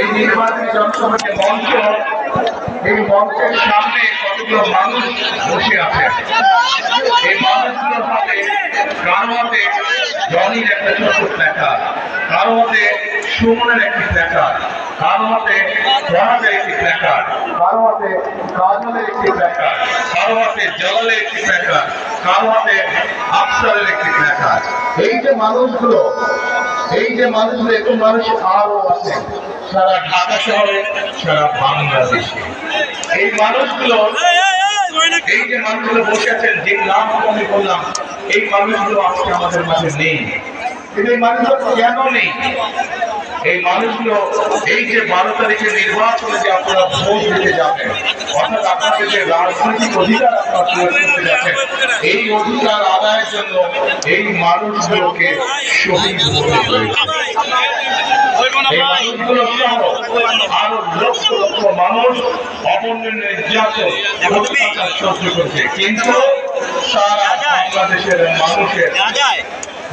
এই নির্বাচনী জনসভাকে মঞ্চ এই মঞ্চের সামনে কতগুলো মানুষ বসে আছে। এই মানুষগুলোর হাতে কারও হাতে জনির একটা ছোট্ট প্ল্যাকার কারও হাতে সুমনের একটি প্ল্যাকার কারও হাতে জহাজের একটি প্ল্যাকার কারও হাতে কাজলের একটি প্ল্যাকার কারও হাতে জলালের একটি প্ল্যাকার কারও হাতে আফসারের একটি প্ল্যাকার এই যে মানুষগুলো এই যে মানুষ এরকম মানুষ আরও আছে। সারা ঢাকা শহরে, সারা বাংলাদেশে। এই মানুষগুলো, এই যে মানুষগুলো বসে আছেন, যে নাম আমি বললাম, এই মানুষগুলো আজকে আমাদের মাঝে নেই। কিন্তু এই মানুষগুলো কেন নেই? এই মানুষগুলো, এই যে বারো তারিখে নির্বাচনে যে আপনারা ভোট দিতে যাবেন, অর্থাৎ আপনাদের যে রাজনৈতিক অধিকার আপনারা প্রয়োগ করতে এই অধিকার আদায়ের জন্য এই মানুষগুলোকে শহীদ সহ্য করছে। কিন্তু সারা বাংলাদেশের মানুষের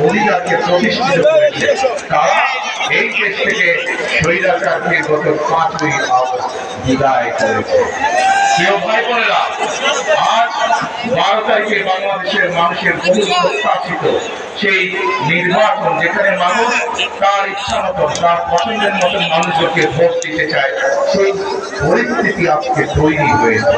অধিকারকে প্রতিষ্ঠিত করেছে। তারা এই দেশ থেকে স্বৈরাচারকে গত পাঁচই বিদায় করেছে। প্রিয় ভাই বোনেরা আজ বারো বাংলাদেশের মানুষের সেই নির্বাচন যেখানে মানুষ তার ইচ্ছা মতো, তার পছন্দের মতন মানুষদেরকে ভোট দিতে চায়, সেই পরিস্থিতি আজকে তৈরি হয়েছে।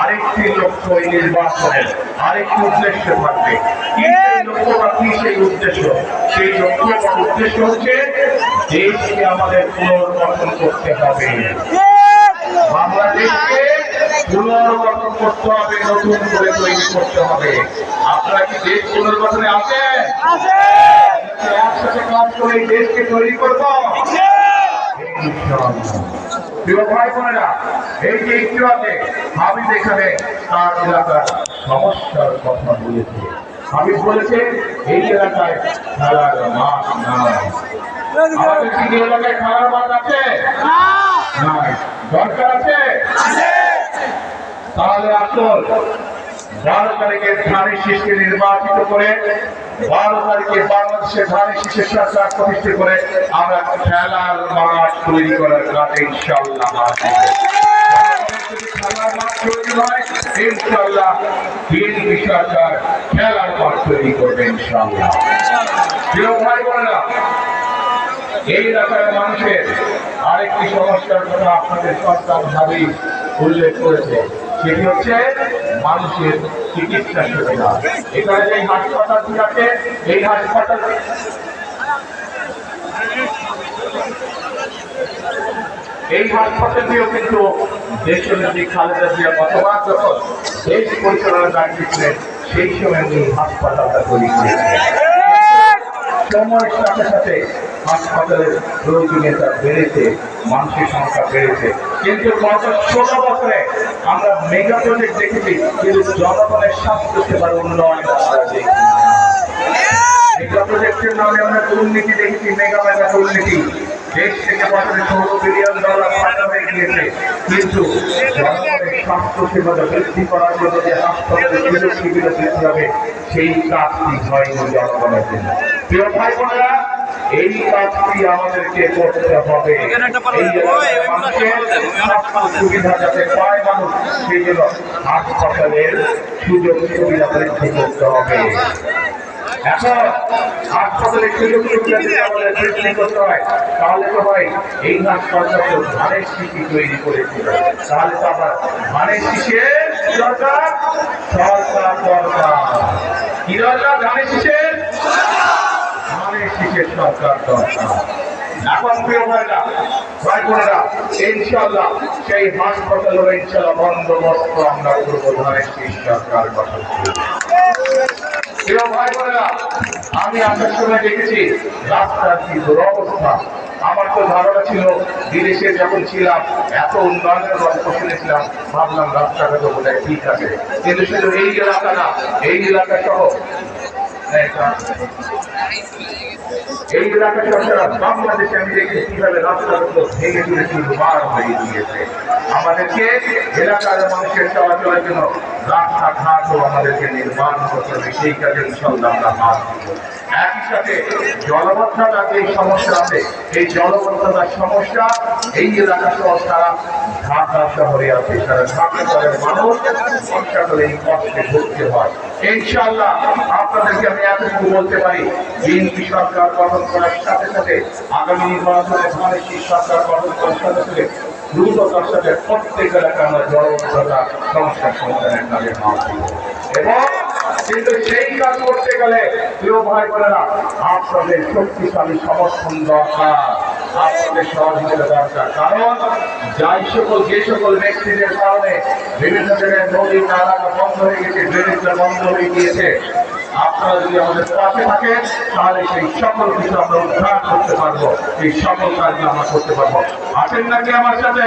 আরেকটি লক্ষ্য এই নির্বাচনের আরেকটি উদ্দেশ্য থাকবে। কি সেই লক্ষ্য বা কি সেই উদ্দেশ্য? সেই লক্ষ্য বা উদ্দেশ্য হচ্ছে দেশকে আমাদের পুনর্গঠন করতে হবে। বাংলাদেশকে পুনর্গঠন করতে হবে নতুন করে তৈরি করতে হবে। আপনারা কি দেশ পুনর্গঠনে আছেন? একসাথে কাজ করে দেশকে তৈরি করব? প্রিয় ভাই বোনেরা এই যে একটু আগে হাবিব এখানে তার এলাকার সমস্যার কথা বলেছে হাবিব বলেছে এই এলাকায় খেলার মাঠ নাই। আমাদের কি এলাকায় খেলার মাঠ আছে? নাই। দরকার আছে? তাহলে আসল বারো তারিখে নির্বাচিত করে বারো তারিখে বাংলাদেশের সরকার প্রতিষ্ঠা করে আমরা খেলার মাঠ তৈরি করার কাজে ইনশাল্লাহ এই মানুষের আরেকটি সমস্যার কথা আপনাদের সরকার উল্লেখ করেছে। সেটি হচ্ছে মানুষের চিকিৎসা সুবিধা। এখানে যে হাসপাতালটি আছে, এই হাসপাতাল এই হাসপাতালটিও কিন্তু দেশের নদী খালেদা জিয়া গতবার যখন দেশ পরিচালনার দায়িত্ব ছিলেন সেই সময় উনি হাসপাতালটা তৈরি করেছিলেন। সময়ের সাথে সাথে হাসপাতালের প্রয়োজনীয়তা বেড়েছে, মানুষের সংখ্যা বেড়েছে। কিন্তু গত ষোলো বছরে আমরা মেগা প্রজেক্ট দেখেছি, কিন্তু জনগণের স্বাস্থ্য সেবার উন্নয়ন মেগা প্রজেক্টের নামে আমরা দুর্নীতি দেখেছি মেগা মেগা দুর্নীতি। দেশ থেকে বছরে ষোলো বিলিয়ন ডলার হয়ে গিয়েছে। কিন্তু জনগণের স্বাস্থ্য সেবাটা বৃদ্ধি করার জন্য যে হাসপাতালের সুযোগ সুবিধা বৃদ্ধি হবে সেই কাজটি হয়নি জনগণের জন্য। প্রিয় ভাই বোনেরা এই কাজটি আমাদেরকে করতে হবে। সুবিধা যাতে পায় মানুষ সেই জন্য হাসপাতালের সুযোগ সুবিধা বৃদ্ধি করতে হবে। এখন হাসপাতালে সুযোগ সুবিধা যদি আমাদের বৃদ্ধি করতে হয় তাহলে তো ভাই এই হাসপাতাল তো ধানের তৈরি করেছিল তাহলে তো আবার ধানের শিশের দরকার? সরকার দরকার। কি দরকার? ধানের আমি আসার সময় দেখেছি রাস্তার কি দুরবস্থা আমার তো ধারণা ছিল বিদেশে যখন ছিলাম এত উন্নয়নের গল্প শুনেছিলাম ভাবলাম রাস্তাঘাট বোধ হয় ঠিক আছে কিন্তু শুধু এই এলাকা না এই এলাকা সহ এই এলাকা সরকার বাংলাদেশে আমি দেখি কীভাবে রাস্তাগুলো ভেঙে চুরে চুরমার হয়ে গিয়েছে। আমাদেরকে এলাকার মানুষের চলাচলের জন্য রাস্তাঘাটও আমাদেরকে নির্মাণ করতে হবে, সেই কাজে ইনশাল্লাহ আমরা হাত একই সাথে জলবদ্ধতার যে সমস্যা আছে, এই জলবদ্ধতার সমস্যা এই এলাকা সহ সারা ঢাকা শহরে আছে, সারা ঢাকা শহরের মানুষ বর্ষাকালে এই কষ্টে ভুগতে হয়। ইনশাল্লাহ আপনাদেরকে আমি এতটুকু বলতে পারি, বিএনপি সরকার গঠন করার সাথে সাথে আগামী নির্বাচনে সরকার গঠন করার সাথে সাথে দ্রুততার সাথে প্রত্যেক এলাকায় আমরা জলবদ্ধতা সমস্যার সমাধানের কাজে এবং কিন্তু সেই কাজ করতে গেলে প্রিয় ভাই বোনেরা আপনাদের শক্তিশালী সমর্থন দরকার, আপনাদের সহযোগিতা দরকার। কারণ যাই সকল, যে সকল ব্যক্তিদের কারণে বিভিন্ন জায়গায় নদী, নালা বন্ধ হয়ে গেছে বন্ধ হয়ে গিয়েছে আপনারা যদি আমাদের পাশে থাকেন, তাহলে সেই সকল কিছু আমরা উদ্ধার করতে পারব। এই সকল কাজ আমরা করতে পারব। আছেন নাকি আমার সাথে?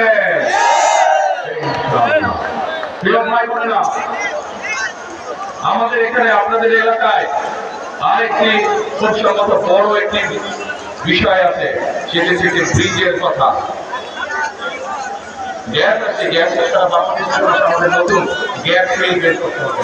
আমাদের এখানে, আপনাদের এলাকায় আরেকটি খুব সম্ভবত বড় একটি বিষয় আছে, সেটি থেকে ব্রিজের কথা। গ্যাস আছে, গ্যাস আমাদের নতুন গ্যাস মিল বের করতে হবে।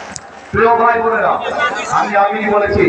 প্রিয় ভাই বোনেরা আমি আমি বলেছি।